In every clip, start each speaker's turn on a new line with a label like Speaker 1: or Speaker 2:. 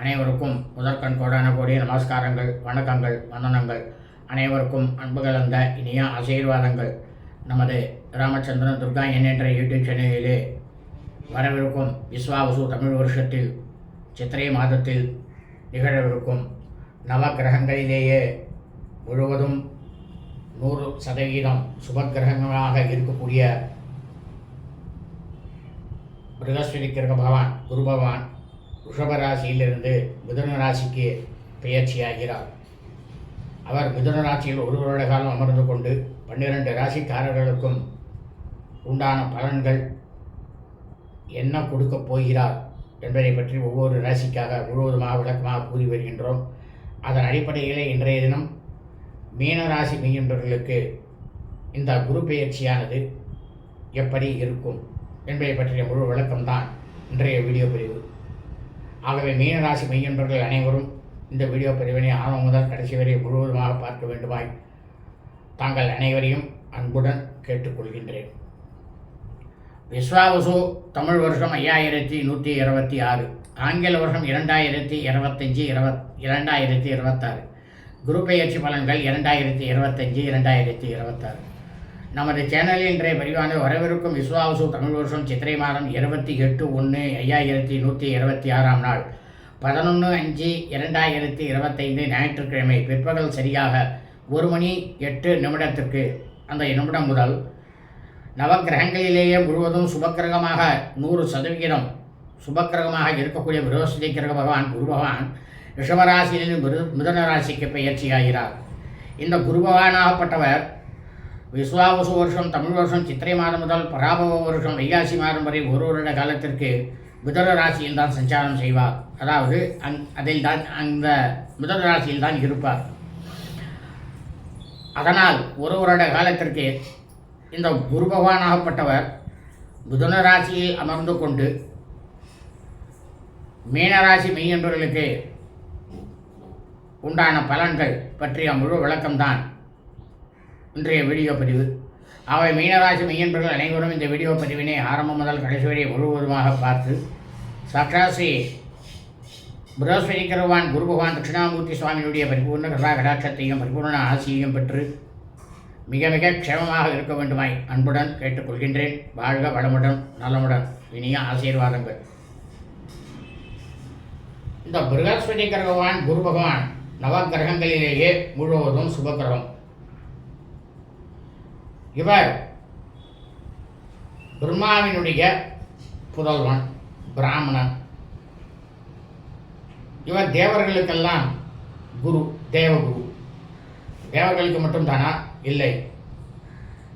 Speaker 1: அனைவருக்கும் முதற்கண் கோடான கோடிய நமஸ்காரங்கள் வணக்கங்கள் வந்தனங்கள். அனைவருக்கும் அன்பு கலந்த இனிய ஆசீர்வாதங்கள். நமது ராமச்சந்திரன் துர்கா என் என்ற யூடியூப் சேனலிலே வரவிருக்கும் விஸ்வாவசு தமிழ் வருஷத்தில் சித்திரை மாதத்தில் நிகழவிருக்கும் நவ கிரகங்களிலேயே முழுவதும் நூறு சதவீதம் சுபகிரகங்களாக இருக்கக்கூடிய பிரகஸ்பதி கிரக பகவான் குரு பகவான் ரிஷப ராசியிலிருந்து மிதுன ராசிக்கு பெயர்ச்சியாகிறார். அவர் மிதுன ராசியில் ஒரு வருட காலம் அமர்ந்து கொண்டு பன்னிரண்டு ராசிக்காரர்களுக்கும் உண்டான பலன்கள் என்ன கொடுக்கப் போகிறார் என்பதை பற்றி ஒவ்வொரு ராசிக்காக முழுவதுமாக விளக்கமாக கூறி வருகின்றோம். அதன் அடிப்படையிலே இன்றைய தினம் மீன ராசி மெய்யன்பர்களுக்கு இந்த குரு பெயர்ச்சியானது எப்படி இருக்கும் என்பதை பற்றிய முழு விளக்கம்தான் இன்றைய வீடியோ பதிவு. ஆகவே மீனராசி மையன்பர்கள் அனைவரும் இந்த வீடியோ பதிவினை ஆரம்பம் முதல் கடைசி வரை முழுவதுமாக பார்க்க வேண்டுமாய் தாங்கள் அனைவரையும் அன்புடன் கேட்டுக்கொள்கின்றேன். விஸ்வாவசு தமிழ் வருஷம் ஐயாயிரத்தி நூற்றி இருபத்தி ஆறு ஆங்கில வருஷம் இரண்டாயிரத்தி இருபத்தஞ்சி இருபத் இரண்டாயிரத்தி இருபத்தாறு. குரு பெயர்ச்சி பலன்கள் இரண்டாயிரத்தி இருபத்தஞ்சி இரண்டாயிரத்தி இருபத்தாறு. நமது சேனலில் இன்றைய பதிவான வரவிருக்கும் விஸ்வாவசு தமிழ் வருஷம் சித்திரை மாதம் இருபத்தி எட்டு ஒன்று ஐயாயிரத்தி நூற்றி இருபத்தி ஆறாம் நாள். பதினொன்று அஞ்சு இரண்டாயிரத்தி இருபத்தைந்து ஞாயிற்றுக்கிழமை பிற்பகல் சரியாக ஒரு மணி எட்டு நிமிடத்திற்கு அந்த நிமிடம் முதல் நவக்கிரகங்களிலேயே முழுவதும் சுபக்கிரகமாக நூறு சதவிகிதம் சுபக்கிரகமாக இருக்கக்கூடிய பிரகஸ்பதி கிரக பகவான் குரு பகவான் ரிஷபராசியிலிருந்து மிரு மிதன ராசிக்கு பெயர்ச்சியாகிறார். இந்த குரு பகவானாகப்பட்டவர் விஸ்வாவசு வருஷம் தமிழ் வருஷம் சித்திரை மாதம் முதல் பராபவ வருஷம் வைகாசி மாதம் வரை ஒரு வருட காலத்திற்கு மிதன ராசியில் தான் சஞ்சாரம் செய்வார். அதாவது அங் அதில் தான் அந்த மிதன ராசியில் தான் இருப்பார். அதனால் ஒரு வருட காலத்திற்கு இந்த குரு பகவானாகப்பட்டவர் புதன ராசியில் அமர்ந்து கொண்டு மீனராசி மெய்யன்பர்களுக்கு உண்டான பலன்கள் பற்றிய முழு விளக்கம்தான் இன்றைய வீடியோ பதிவு. அவை மீனராசி மெய்யன்பர்கள் அனைவரும் இந்த வீடியோ பதிவினை ஆரம்பம் முதல் கடைசி வரை முழுவதுமாக பார்த்து சாட்சாஸ்ரீ பிரகஸ்பதி கருவான் குரு பகவான் தட்சிணாமூர்த்தி சுவாமியினுடைய பரிபூர்ண கதா கடாட்சத்தையும் பரிபூர்ண ஆசியையும் பெற்று மிக மிக க்ஷேமமாக இருக்க வேண்டுமாய் அன்புடன் கேட்டுக்கொள்கின்றேன். வாழ்க வளமுடன் நலமுடன் இனிய ஆசீர்வாதங்கள். இந்த பிரகஸ்பதி கிரகவான் குரு பகவான் நவக்கிரகங்களிலேயே முழுவதும் சுபகிரகம் இவர் பிரம்மாவினுடைய புதல்வன் பிராமணன். இவர் தேவர்களுக்கெல்லாம் குரு தேவகுரு. தேவர்களுக்கு மட்டும் தானா இல்லை.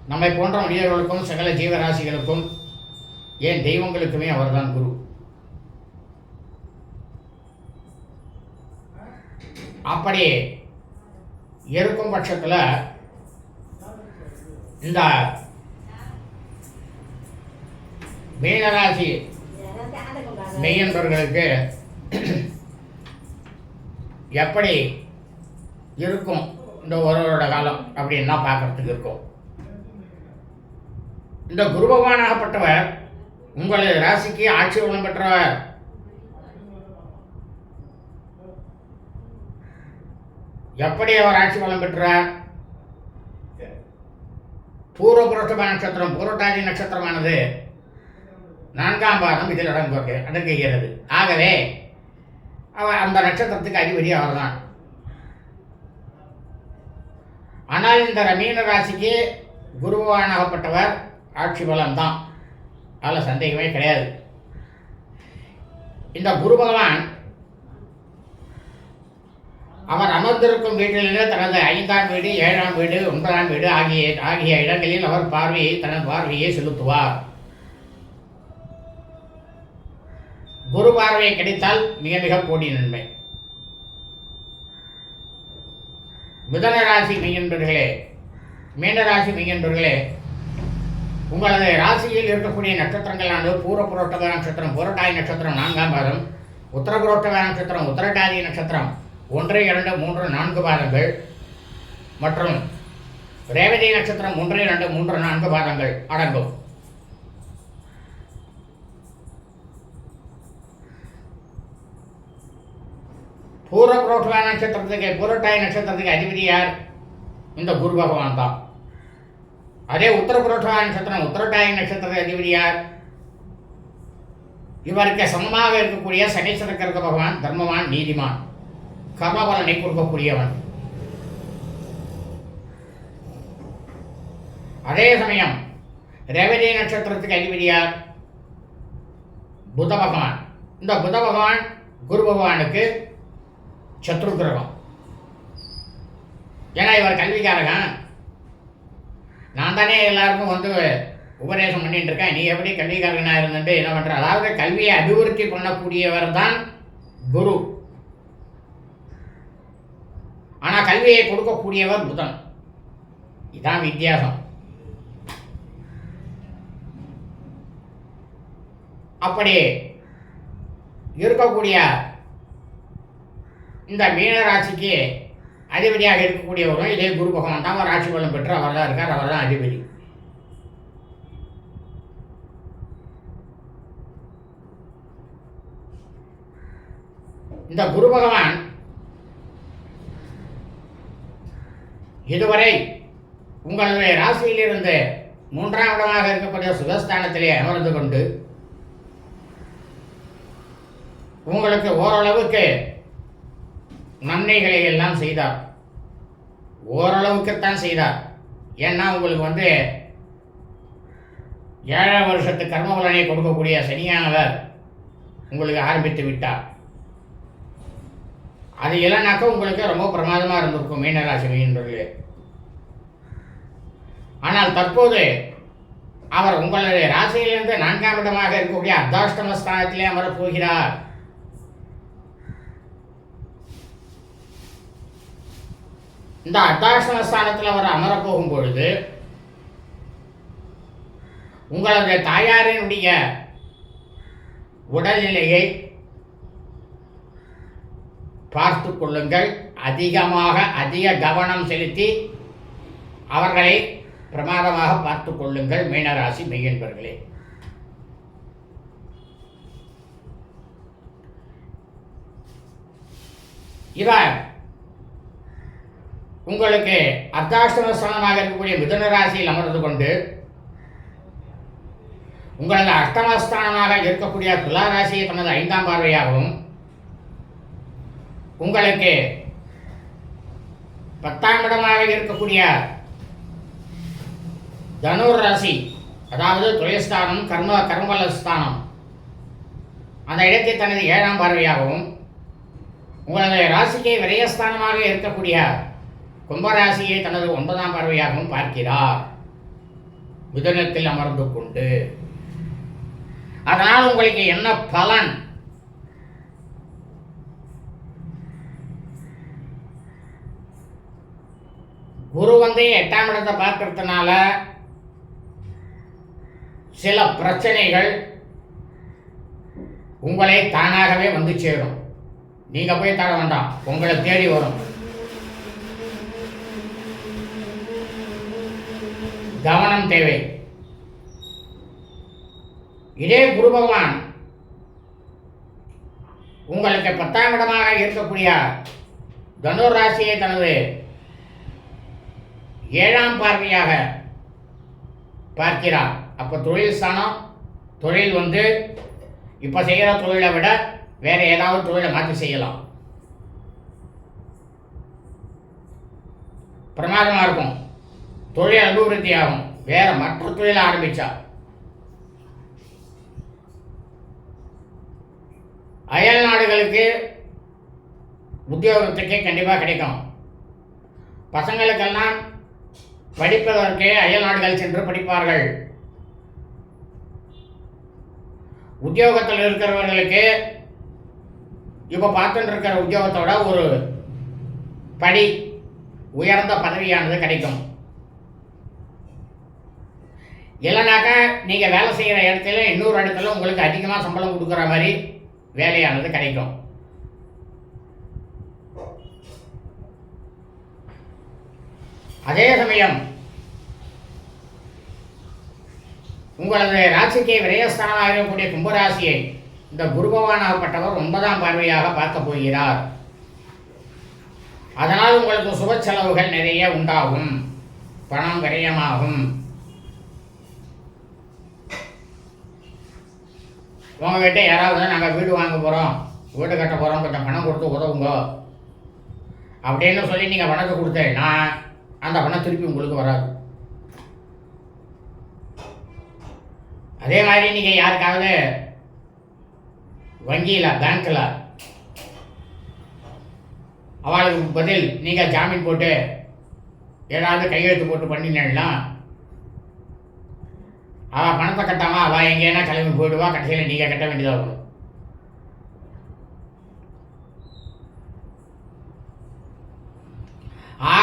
Speaker 1: நம்மை போன்ற மனிதர்களுக்கும் சகல ஜீவராசிகளுக்கும் ஏன் தெய்வங்களுக்குமே அவர்தான் குரு. அப்படி இருக்கும் பட்சத்தில் இந்த மீனராசி மெய்யன்பர்களுக்கு எப்படி இருக்கும் இந்த ஒருவரோட காலம் அப்படின்னா பார்க்கறதுக்கு இருக்கும். இந்த குரு பகவானாகப்பட்டவர் உங்களது ராசிக்கு ஆட்சி பலம் பெற்றவர். எப்படி அவர் ஆட்சி பலம் பெற்றார்? பூர்வ புரட்டம நட்சத்திரம் புரட்டாதி நட்சத்திரமானது நான்காம் பாதம் இதில் அடங்கு அடங்குகிறது. ஆகவே அவர் அந்த நட்சத்திரத்துக்கு அதிபதி அவர்தான். ஆனால் இந்த மீன ராசிக்கு குருவானாகப்பட்டவர் ஆட்சி பலம் தான் அதில் சந்தேகமே கிடையாது. இந்த குரு பகவான் அவர் அமர்ந்திருக்கும் வீட்டிலே தனது ஐந்தாம் வீடு ஏழாம் வீடு ஒன்பதாம் வீடு ஆகிய ஆகிய இடங்களில் அவர் பார்வையை தனது பார்வையை செலுத்துவார். குரு பார்வை கிடைத்தால் மிக மிக கோடி நன்மை. மிதன ராசி மெய்யன்பர்களே மீனராசி மெய்யன்பர்களே உங்களது ராசியில் இருக்கக்கூடிய நட்சத்திரங்களானது பூர புரோட்டக நட்சத்திரம் புரட்டாதி நட்சத்திரம் நான்காம் பாதம் உத்தர புரோட்டக நட்சத்திரம் உத்தரட்டாதி நட்சத்திரம் ஒன்று இரண்டு மூன்று நான்கு பாதங்கள் மற்றும் ரேவதி நட்சத்திரம் ஒன்று இரண்டு மூன்று நான்கு பாதங்கள் அடங்கும். பூர்வ புரோட்டா நட்சத்திரத்துக்கு புரட்டாய் நட்சத்திரத்துக்கு அதிபதி யார்? இந்த குரு பகவான் தான். அதே உத்தர புரோட்டா நட்சத்திரம் உத்தரட்டாய நட்சத்திரத்துக்கு அதிபதி யார்? இவருக்கு சமமாக இருக்கக்கூடிய சனீஸ்வர கர்க்க பகவான் தர்மவான் நீதிமான். கர்மபலனை கொடுக்கக்கூடியவன் அதே சமயம் ரேவதி நட்சத்திரத்துக்கு அதிபதியார் புத பகவான். இந்த புத பகவான் குரு பகவானுக்கு சத்ரு கிரகம். ஏன்னா இவர் கல்விக்காரகன். நான் தானே எல்லாருக்கும் வந்து உபதேசம் பண்ணிட்டு இருக்கேன். நீ எப்படி கல்விக்காரனாக இருந்துட்டு என்ன பண்ணுற அதாவது கல்வியை அபிவிருத்தி பண்ணக்கூடியவர் தான் குரு. ஆனால் கல்வியை கொடுக்கக்கூடியவர் புதன் இதான் வித்தியாசம். அப்படி இருக்கக்கூடிய இந்த மீனராசிக்கு அதிபதியாக இருக்கக்கூடியவரும் இதே குரு பகவான் தான். அவர் ஆட்சி பலம் பெற்று அவர் தான் இருக்கார் அவர் தான் அதிபதி. இந்த குரு பகவான் இதுவரை உங்களுடைய ராசியிலிருந்து மூன்றாம் இடமாக இருக்கக்கூடிய சுகஸ்தானத்திலே அமர்ந்து கொண்டு உங்களுக்கு ஓரளவுக்கு நன்மைகளை எல்லாம் செய்தார். ஓரளவுக்குத்தான் செய்தார். ஏன்னா உங்களுக்கு வந்து ஏழாம் வருஷத்து கர்ம பலனை கொடுக்கக்கூடிய சனியானவர் உங்களுக்கு ஆரம்பித்து விட்டார். அது இல்லைனாக்கா உங்களுக்கு ரொம்ப பிரமாதமாக இருந்திருக்கும் மீனராசி மீன்பர்களே ஆனால் தற்போது அவர் உங்களுடைய ராசியிலிருந்து நான்காம் இடமாக இருக்கக்கூடிய அர்த்தாஷ்டம ஸ்தானத்திலே அமரப் போகிறார். இந்த அர்த்தாஷ்டம ஸ்தானத்தில் அவர் அமரப்போகும் பொழுது உங்களுடைய தாயாரினுடைய உடல்நிலையை பார்த்து கொள்ளுங்கள். அதிகமாக அதிக கவனம் செலுத்தி அவர்களை பிரமாதமாக பார்த்து கொள்ளுங்கள் மீனராசி மெய்யன்பர்களே. இவர் உங்களுக்கு அர்த்தாஷ்டமஸ்தானமாக இருக்கக்கூடிய மிதுன ராசியில் அமர்ந்து கொண்டு உங்களது அஷ்டமஸ்தானமாக இருக்கக்கூடிய துலா ராசியை தனது ஐந்தாம் பார்வையாகவும் உங்களுக்கு பத்தாம் இடமாக இருக்கக்கூடிய தனுர் ராசி அதாவது துயஸ்தானம் கர்ம கர்மலஸ்தானம் அந்த இடத்தை தனது ஏழாம் பார்வையாகவும் உங்களது ராசிக்கு விரயஸ்தானமாக இருக்கக்கூடிய கும்பராசியை தனது ஒன்பதாம் பார்வையாகவும் பார்க்கிறார். புதனத்தில் அமர்ந்து கொண்டு. அதனால் உங்களுக்கு என்ன பலன்? குரு வந்து எட்டாம் இடத்தை பார்க்கறதுனால சில பிரச்சனைகள் உங்களை தானாகவே வந்து சேரும். நீங்க போய் தர வேண்டாம். உங்களை தேடி வரும். கவனம் தேவை. இதே குரு பகவான் உங்களுக்கு பத்தாம் இடமாக இருக்கக்கூடிய தனுர் ராசியை தனது ஏழாம் பார்வையாக பார்க்கிறார். அப்போ தொழில் ஸ்தானம் தொழில் வந்து இப்போ செய்கிற தொழிலை விட வேறு ஏதாவது தொழிலை மாற்றி செய்யலாம். பிரமாதமாக இருக்கும். தொழில் அபிவிருத்தி ஆகும். வேற மற்ற தொழிலை ஆரம்பிச்சா. அயல் நாடுகளுக்கு உத்தியோகத்துக்கே கண்டிப்பாக கிடைக்கும். பசங்களுக்கெல்லாம் படிப்பதற்கே அயல் நாடுகள் சென்று படிப்பார்கள். உத்தியோகத்தில் இருக்கிறவர்களுக்கு இப்போ பார்த்துட்டு இருக்கிற உத்தியோகத்தோட ஒரு படி உயர்ந்த பதவியானது கிடைக்கும். இல்லைனாக்கா நீங்கள் வேலை செய்கிற இடத்துல இன்னொரு இடத்துல உங்களுக்கு அதிகமாக சம்பளம் கொடுக்குற மாதிரி வேலையானது கிடைக்கும். அதே சமயம் உங்களது ராசிக்கு விரயஸ்தானமாக இருக்கக்கூடிய கும்பராசியை இந்த குரு பகவானாகப்பட்டவர் ஒன்பதாம் பார்வையாக பார்க்க போகிறார். அதனால் உங்களுக்கு சுப செலவுகள் நிறைய உண்டாகும். பணம் விரயமாகும். உங்ககிட்ட யாராவது நாங்கள் வீடு வாங்க போகிறோம் வீடு கட்ட போகிறோம் கொஞ்சம் பணம் கொடுத்து உதவுங்க. அப்படின்னு சொல்லி நீங்கள் பணத்தை கொடுத்தேன்னா அந்த பணம் திருப்பி உங்களுக்கு வராது. அதே மாதிரி நீங்கள் யாருக்காவது வங்கியில் பேங்க்கில் அவளுக்கு பதில் நீங்கள் ஜாமீன் போட்டு ஏதாவது கையெழுத்து போட்டு பண்ணினீங்கன்னா அவள் பணத்தை கட்டாமல் அவள் எங்கேனா கிளம்பி போயிடுவா கடைசியில் நீங்கள் கட்ட வேண்டியதாக வரும்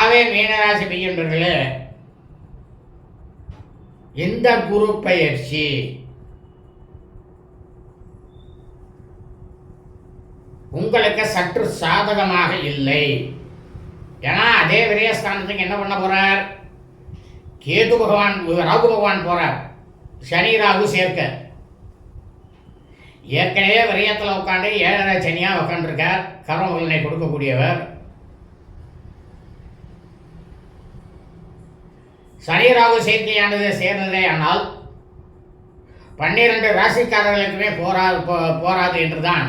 Speaker 1: பொதுவாகவே மீனராசி பெய்யன்றர்களே இந்த குரு பயிற்சி உங்களுக்கு சற்று சாதகமாக இல்லை. ஏன்னா அதே விரயஸ்தானத்துக்கு என்ன பண்ண போறார்? கேது பகவான் ராகு பகவான் போறார். சனி ராகு சேர்க்க. ஏற்கனவே விரயத்தில் உட்காந்து ஏழரை சனியாக உட்காந்துருக்கார் கர்மபலனை கொடுக்கக்கூடியவர். சனி ராகு சேர்க்கையானது சேர்ந்ததே ஆனால் பன்னிரண்டு ராசிக்காரர்களுக்குமே போராது போ- போராது என்றுதான்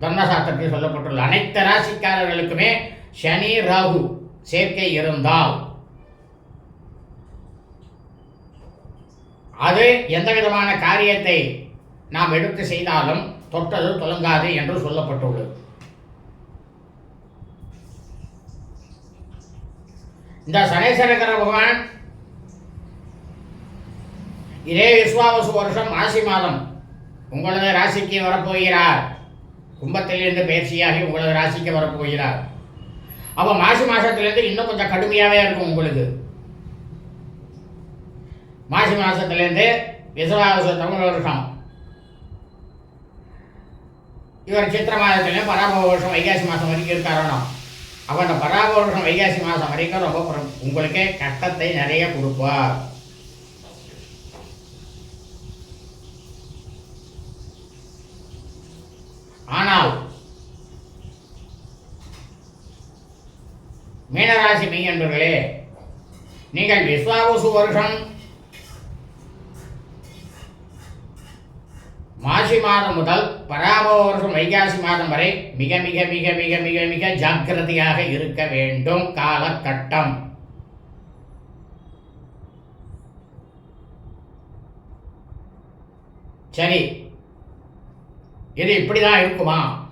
Speaker 1: தர்மசாஸ்திரத்தில் சொல்லப்பட்டுள்ள அனைத்து ராசிக்காரர்களுக்குமே சனி ராகு சேர்க்கை இருந்தால் அது எந்த விதமான காரியத்தை நாம் எடுத்து செய்தாலும் தொட்டது தொடங்காது என்று சொல்லப்பட்டுள்ளது. இந்த சனேசனகர பகவான் இதே விஸ்வாவசு வருஷம் ஆசி மாதம் உங்களது ராசிக்கு வரப்போகிறார். கும்பத்திலிருந்து பயிற்சியாகி உங்களது ராசிக்கு வரப்போகிறார். அப்போ மாசி மாசத்திலிருந்து இன்னும் கொஞ்சம் கடுமையாகவே இருக்கும் உங்களுக்கு. மாசி மாசத்திலேருந்து விஸ்வாவசு தமிழ் வருஷம். இவர் சித்திர மாதத்துலேயும் பராபவ வருஷம் வைகாசி மாதம் வரைக்கும் இருக்காரணும் அப்போ அந்த பராபோஷம் வைகாசி மாதம் வரைக்கும் ரொம்ப உங்களுக்கே கஷ்டத்தை நிறைய கொடுப்பார். ஆனால் மீனராசி மெய்யன்பர்களே நீங்கள் விஸ்வாவசு வருஷம் மாசி மாதம் முதல் பராபவ வருஷம் வைகாசி மாதம் வரை மிக மிக மிக மிக மிக மிக ஜாக்கிரதையாக இருக்க வேண்டும் காலகட்டம். சரி. இது இப்படிதான் இருக்குமா?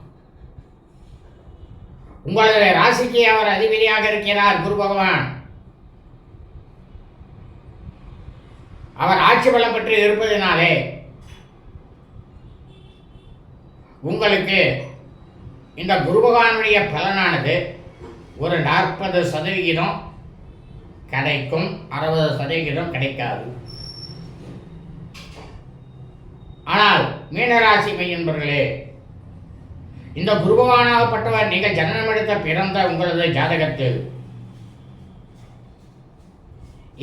Speaker 1: உங்களது ராசிக்கு அவர் அதிபதியாக இருக்கிறார் குரு பகவான். அவர் ஆட்சி பலம் பெற்று இருப்பதினாலே உங்களுக்கு இந்த குருபகவானுடைய பலனானது ஒரு நாற்பது சதவிகிதம் கிடைக்கும் அறுபது சதவிகிதம் கிடைக்காது. ஆனால் மீனராசி மையன்பர்களே இந்த குருபகவானாகப்பட்டவர் நீங்கள் ஜனனம் எடுத்த பிறந்த உங்களது ஜாதகத்தில்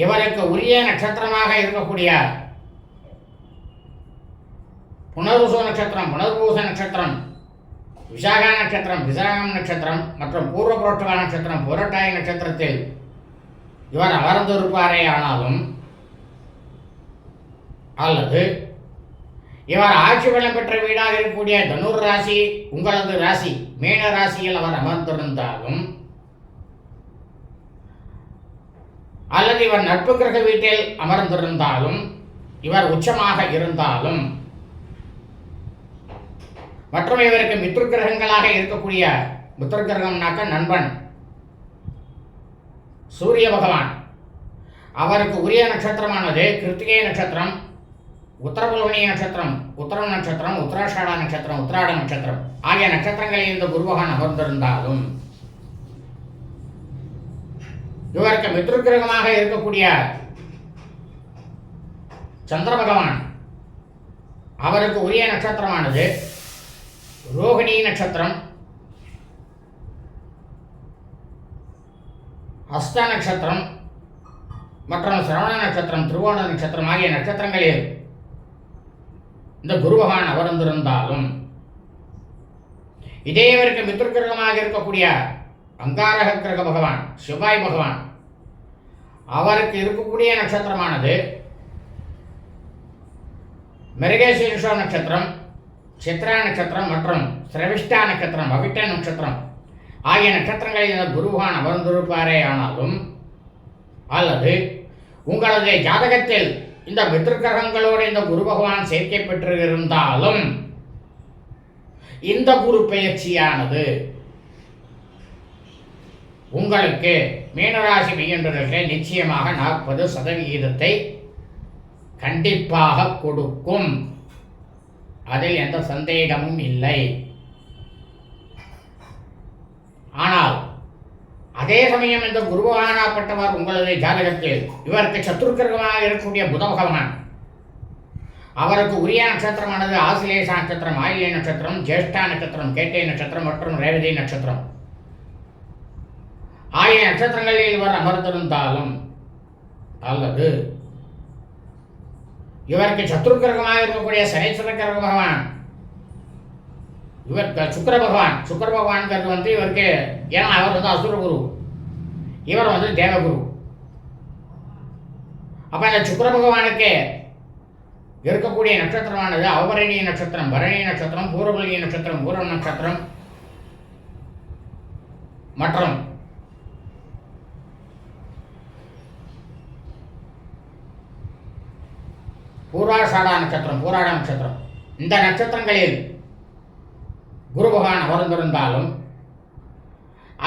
Speaker 1: இவருக்கு உரிய நட்சத்திரமாக இருக்கக்கூடிய புனர்வசோ நட்சத்திரம் புனர்பூச நட்சத்திரம் விசாகா நட்சத்திரம் விசாகம் நட்சத்திரம் மற்றும் பூர்வ புரோட்டவா நட்சத்திரம் புரட்டாய் நட்சத்திரத்தில் இவர் அமர்ந்திருப்பாரே ஆனாலும் அல்லது இவர் ஆட்சி பலம் பெற்ற வீடாக இருக்கக்கூடிய தனுர் ராசி உங்களது ராசி மேன ராசியில் அவர் அமர்ந்திருந்தாலும் அல்லது இவர் நட்பு கிரக வீட்டில் அமர்ந்திருந்தாலும் இவர் உச்சமாக இருந்தாலும் மற்றும் இவருக்கு மித்ரு கிரகங்களாக இருக்கக்கூடிய மித்ரு கிரகம்னாக்க நண்பன் சூரிய பகவான். அவருக்கு உரிய நட்சத்திரமானது கிருத்திகை நட்சத்திரம் உத்தரபுல்வனி நட்சத்திரம் உத்தரம் நட்சத்திரம் உத்தராஷாடா நட்சத்திரம் உத்தராட நட்சத்திரம் ஆகிய நட்சத்திரங்களில் இந்த குருபகன் அமர்ந்திருந்தாலும் இவருக்கு மித்ருக்கிரகமாக இருக்கக்கூடிய சந்திர பகவான் அவருக்கு உரிய நட்சத்திரமானது ரோகிணி நட்சத்திரம். அஸ்த நட்சத்திரம் மற்றும் சிரவண நட்சத்திரம் திருவோண நட்சத்திரம் ஆகிய நட்சத்திரங்களில் இந்த குரு பகவான் அவர்ந்திருந்தாலும் இதே இவருக்கு மித்ருக்கிரகமாக இருக்கக்கூடிய அங்காரக கிரக பகவான் சிவாய் பகவான் அவருக்கு இருக்கக்கூடிய நட்சத்திரமானது மிருகேசீர்ஷ நட்சத்திரம் சித்ரா நட்சத்திரம் மற்றும் சிரவிஷ்டா நட்சத்திரம் அவிட்ட நட்சத்திரம். ஆகிய நட்சத்திரங்களில் இந்த குருவான் அமர்ந்திருப்பாரே ஆனாலும் அல்லது உங்களது ஜாதகத்தில் இந்த மித்திருக்கிரகங்களோடு இந்த குரு பகவான் சேர்க்கை பெற்றிருந்தாலும் இந்த குரு பெயர்ச்சியானது உங்களுக்கு மீனராசி மெய்யன்றவர்களே நிச்சயமாக நாற்பது சதவிகிதத்தை கண்டிப்பாக கொடுக்கும். அதில் எந்த சந்தேகமும் இல்லை. ஆனால் அதே சமயம் இந்த குருவானாப்பட்டவர் உங்களது ஜாதகத்தில் இவருக்கு சத்துருக்கிரகமாக இருக்கக்கூடிய புத பகவான். அவருக்கு உரிய நட்சத்திரமானது ஆசிலேஷ நட்சத்திரம் ஆயிலிய நட்சத்திரம் ஜேஷ்டா நட்சத்திரம் கேட்டை நட்சத்திரம் மற்றும் ரேவதி நட்சத்திரம். ஆகிய நட்சத்திரங்களில் இவர் அமர்ந்திருந்தாலும் அல்லது இவருக்கு சத்ருக்கிரகமாக இருக்கக்கூடிய சனீஸ்வர கிரக பகவான். இவர் சுக்கர பகவான். சுக்கர பகவான்ங்கிறது வந்து இவருக்கு ஏன்னா அவர் வந்து அசுரகுரு இவர் வந்து தேவகுரு. அப்ப இந்த சுக்கர பகவானுக்கு இருக்கக்கூடிய நட்சத்திரமானது அவபரணிய நட்சத்திரம் பரணி நட்சத்திரம் பூர்வபலிய நட்சத்திரம் பூர்வ நட்சத்திரம் மற்றும் பூராஷாடா நட்சத்திரம் பூராட நட்சத்திரம். இந்த நட்சத்திரங்களில் குரு பகவான் அமர்ந்திருந்தாலும்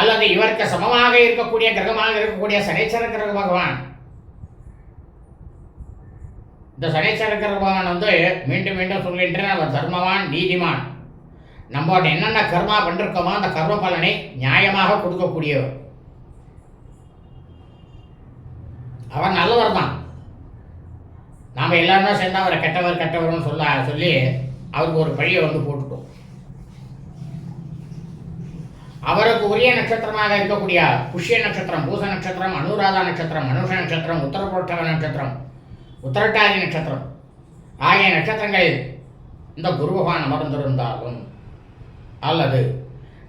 Speaker 1: அல்லது இவருக்கு சமமாக இருக்கக்கூடிய கிரகமாக இருக்கக்கூடிய சனேச்சர கிரக பகவான் இந்த சனேச்சர கிரக பகவான் வந்து மீண்டும் மீண்டும் சொல்கின்றேன் அவர் தர்மவான் நீதிமான். நம்ம என்னென்ன கர்மா பண்ணிருக்கோமோ அந்த கர்ம பலனை நியாயமாக கொடுக்கக்கூடியவர். அவர் நல்லவர் தான். நாம் எல்லாருமே சேர்ந்து அவரை கெட்டவர் கெட்டவர்னு சொல்ல சொல்லி அவருக்கு ஒரு பழியை வந்து போட்டுட்டோம். அவருக்கு உரிய நட்சத்திரமாக இருக்கக்கூடிய புஷ்ய நட்சத்திரம் பூச நட்சத்திரம் அனுராதா நட்சத்திரம் மனுஷ நட்சத்திரம் உத்தரபோட்டக நட்சத்திரம் உத்தரட்டாதி நட்சத்திரம் ஆகிய நட்சத்திரங்களில் இந்த குரு பகவான் அமர்ந்திருந்தாலும் அல்லது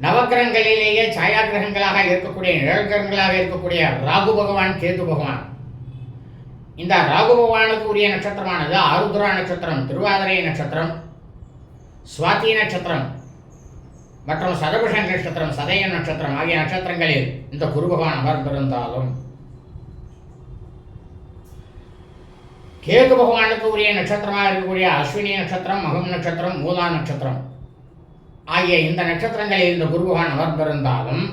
Speaker 1: நவக்கிரகங்களிலேயே சாயா கிரகங்களாக இருக்கக்கூடிய நிழல் கிரகங்களாக இருக்கக்கூடிய ராகு பகவான் கேது பகவான் இந்த ராகு பகவானுக்கு உரிய நட்சத்திரமானது ஆருத்ரா நட்சத்திரம் திருவாதிரை நட்சத்திரம் சுவாதி நட்சத்திரம் மற்றும் சதபுஷ நட்சத்திரம் சதய நட்சத்திரம் ஆகிய நட்சத்திரங்களில் இந்த குரு பகவான் அமர்ந்திருந்தாலும் கேது பகவானுக்கு உரிய நட்சத்திரமாக இருக்கக்கூடிய அஸ்வினி நட்சத்திரம் மகம் நட்சத்திரம் மூலா நட்சத்திரம் ஆகிய இந்த நட்சத்திரங்களில் இந்த குரு பகவான் அமர்ந்திருந்தாலும்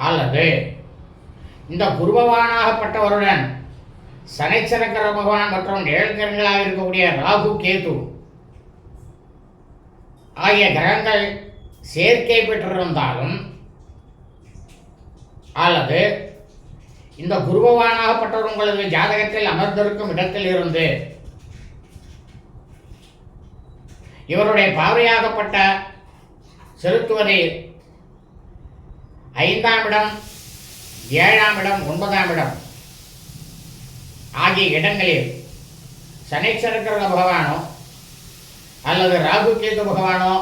Speaker 1: அல்லது இந்த குருபவானாகப்பட்டவருடன் சனைச்சரக்கர பகவான் மற்றும் நிழல்கரங்களாக இருக்கக்கூடிய ராகு கேது. ஆகிய கிரகங்கள் சேர்க்கை பெற்றிருந்தாலும் அல்லது இந்த குருபவானாகப்பட்டவர் உங்களது ஜாதகத்தில் அமர்ந்திருக்கும் இடத்தில் இருந்து இவருடைய பார்வையாகப்பட்ட செலுத்துவதை ஐந்தாம் இடம் ஏழாம் இடம் ஒன்பதாம் இடம் ஆகிய இடங்களில் சனீஸ்வரக்கிரக பகவானோ அல்லது ராகு கேது பகவானோ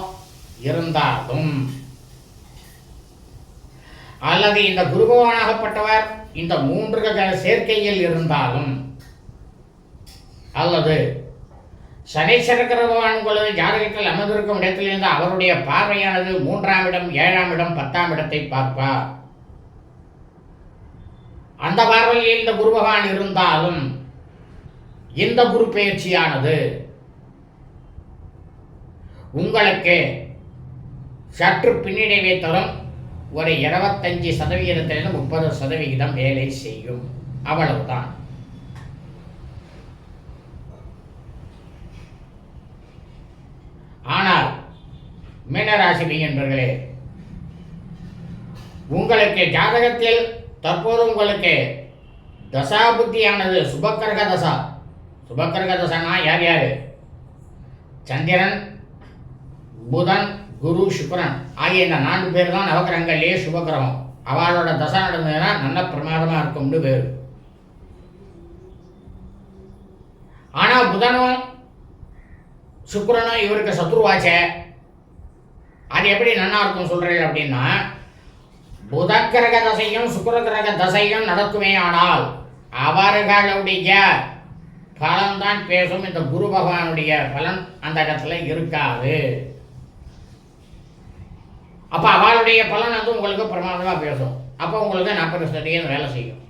Speaker 1: இருந்தாலும் அல்லது இந்த குரு பகவானாகப்பட்டவர் இந்த மூன்று கிரக சேர்க்கையில் இருந்தாலும் அல்லது சனீஸ்வரக்கிர பகவான் குழுவை ஜாதகத்தில் அமர்ந்திருக்கும் இடத்திலிருந்து அவருடைய பார்வையானது மூன்றாம் இடம் ஏழாம் இடம் பத்தாம் இடத்தை பார்ப்பார். அந்த பார்வையில் இந்த குரு பகவான் இருந்தாலும் இந்த குரு பயிற்சியானது உங்களுக்கு சற்று பின்னடைவை தரும். ஒரு இருபத்தஞ்சி சதவிகிதத்திலிருந்து முப்பது சதவிகிதம் வேலை செய்யும். அவ்வளவுதான். ஆனால் மீனராசி என்பர்களே உங்களுக்கு ஜாதகத்தில் தற்போது உங்களுக்கு தசா புத்தியானது சுபக்கரக தசா சுபக்கிரக தசானா யார் யார்? சந்திரன் புதன் குரு சுக்கிரன் ஆகிய இந்த நான்கு பேர் தான் நவக்கிரகங்கள்லேயே சுபக்கிரகம். அவளோட தசை நடந்ததுன்னா நல்ல பிரமாதமாக இருக்கும்னு பேர். ஆனால் புதனும் சுக்கிரனும் இவருக்கு சத்ருவாச்சே. அது எப்படி நல்லா இருக்கும் சொல்றீங்க அப்படின்னா புத கிரக தசையும் சுக்கிரகிரக தசையும் நடக்குமே ஆனால் அவர்களுடைய பலன்தான் பேசும். இந்த குரு பகவானுடைய பலன் அந்த இடத்துல இருக்காது. அப்போ அவளுடைய பலன் வந்து உங்களுக்கு பிரமாதமாக பேசும். அப்போ உங்களுக்கு நாற்பது சதவீதம் வேலை செய்யும்.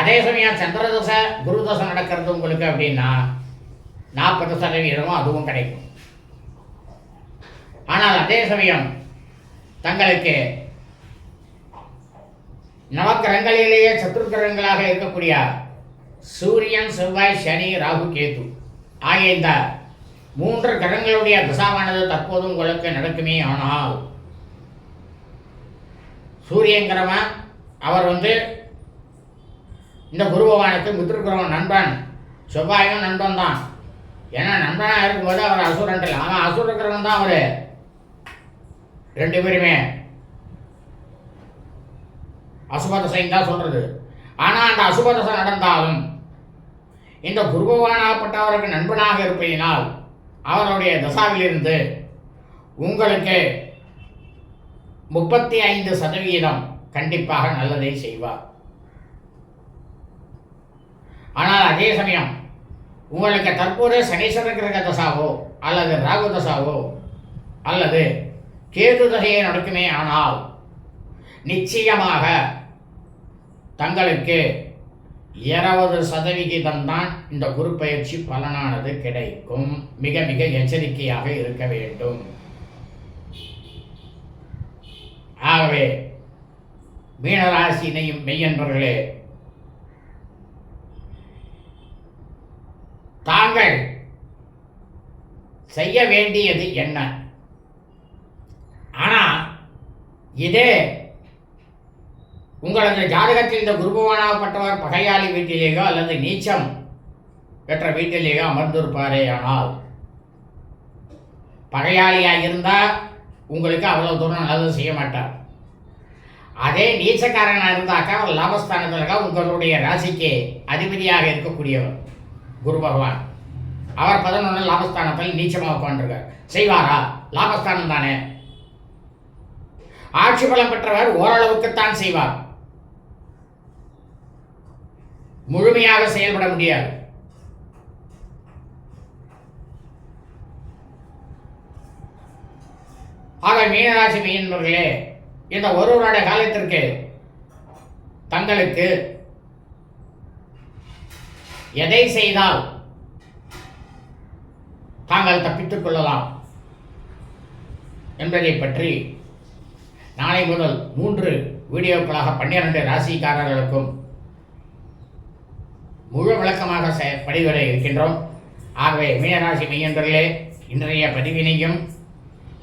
Speaker 1: அதே சமயம் சந்திரதசை குருதசை குரு தசை நடக்கிறது உங்களுக்கு அப்படின்னா நாற்பது சதவீதமும் அதுவும் கிடைக்கும். ஆனால் அதே சமயம் தங்களுக்கு நவக்கிரகங்களிலேயே சத்துருக்கிரகங்களாக இருக்கக்கூடிய சூரியன் செவ்வாய் சனி ராகு கேது. ஆகிய இந்த மூன்று கிரகங்களுடைய திசாவானது தற்போது உங்களுக்கு நடக்குமே ஆனால் சூரியங்கிறவன் அவர் வந்து இந்த குருபவானுக்கு பகவானுக்கு நண்பன் செவ்வாயும் நண்பன் தான். ஏன்னா நண்பனாக இருக்கும்போது அவர் அசுரன்ட்டு அவன் அசுரக்கிறவன் தான் அவர். ரெண்டு பேருமே. அசுபதசைன்னு தான் சொல்கிறது ஆனால் அந்த அசுபதசை நடந்தாலும் இந்த குருபவானாகப்பட்டவருக்கு நண்பனாக இருப்பதினால் அவருடைய தசாவிலிருந்து உங்களுக்கு முப்பத்தி ஐந்து சதவீதம் கண்டிப்பாக நல்லதை செய்வார். ஆனால் அதே சமயம் உங்களுக்கு தற்போது சனீஸ்வர கிரக தசாவோ அல்லது ராகு தசாவோ அல்லது கேது தசையை நடக்குமே ஆனால் நிச்சயமாக தங்களுக்கு இருபது சதவிகிதம் தான் இந்த குரு பயிற்சி பலனானது கிடைக்கும். மிக மிக எச்சரிக்கையாக இருக்க வேண்டும். ஆகவே மீனராசினையும் மெய்யன்பர்களே தாங்கள் செய்ய வேண்டியது என்ன? ஆனால் இதே உங்களது ஜாதகத்தில் இந்த குருபவானாகப்பட்டவர் பகையாளி வீட்டிலேயோ அல்லது நீச்சம் பெற்ற வீட்டிலேயோ அமர்ந்திருப்பாரே ஆனால் பகையாளியாக இருந்தால் உங்களுக்கு அவ்வளோ தூரம் நல்லது செய்ய மாட்டார். அதே நீச்சக்காரனாக இருந்தாக்கா அவர் லாபஸ்தானத்தில் உங்களுடைய ராசிக்கு அதிபதியாக இருக்கக்கூடியவர் குரு பகவான். அவர் பதினொன்று லாபஸ்தானத்தில் நீச்சமாக உட்காந்துருக்கார் செய்வாரா? லாபஸ்தானம் தானே. ஆட்சி பலம் பெற்றவர் ஓரளவுக்குத்தான் செய்வார். முழுமையாக செயல்பட முடியாது. ஆக மீனராசி மீனவர்களே இந்த ஒரு வருட காலத்திற்கு தங்களுக்கு எதை செய்தால் தாங்கள் தப்பித்துக் கொள்ளலாம் என்பதை பற்றி நாளை முதல் மூன்று வீடியோக்களாக பன்னிரண்டு ராசிக்காரர்களுக்கும் முழு விளக்கமாக செ- பதிவிட இருக்கின்றோம். ஆகவே மீனராசி மையன்றர்களே இன்றைய பதிவினையும்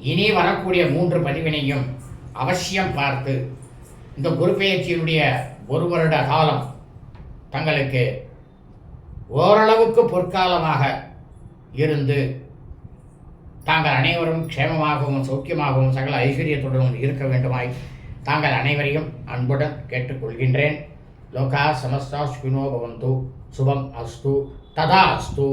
Speaker 1: இனி வரக்கூடிய மூன்று பதிவினையும் அவசியம் பார்த்து இந்த குரு ஒரு வருட காலம் தங்களுக்கு ஓரளவுக்கு பொற்காலமாக இருந்து தாங்கள் அனைவரும் க்ஷேமமாகவும் சௌக்கியமாகவும் சகல ஐஸ்வர்யத்துடனும் இருக்க வேண்டுமாய் தாங்கள் அனைவரையும் அன்புடன் கேட்டுக்கொள்கின்றேன். லோகா சமஸ்தா ஸ்பினோ பவந்து. శుభం అస్తు తదా అస్తు